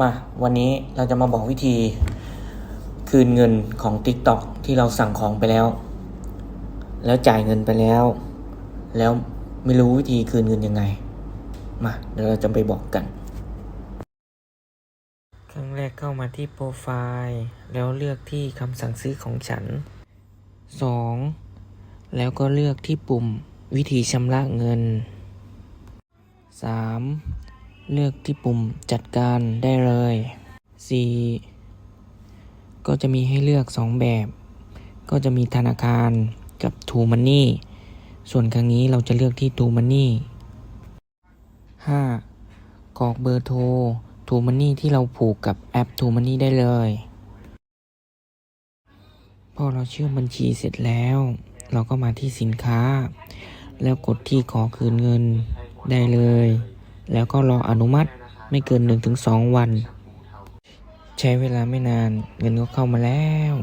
มาวันนี้เราจะมาบอกวิธีคืนเงินของ TikTok ที่เราสั่งของไปแล้ว แล้วจ่ายเงินไปแล้ว แล้วไม่รู้วิธีคืนเงินยังไง มาเดี๋ยวเราจะไปบอกกัน ครั้งแรกเข้ามาที่โปรไฟล์ แล้วเลือกที่คำสั่งซื้อของฉัน 2. แล้วก็เลือกที่ปุ่มวิธีชำระเงิน 3. เลือกที่ปุ่มจัดการได้เลย 4. ก็จะมีให้เลือก 2 แบบ ก็จะมีธนาคารกับ True Money ส่วนครั้งนี้เราจะเลือกที่ True Money 5. กรอกเบอร์โทร True Money ที่เราผูกกับแอป True Money ได้เลย พอเราเชื่อมบัญชีเสร็จแล้ว เราก็มาที่สินค้า แล้วกดที่ขอคืนเงินได้เลย แล้วก็รออนุมัติไม่เกิน 1-2 วัน ใช้เวลาไม่นานเงินก็เข้ามาแล้ว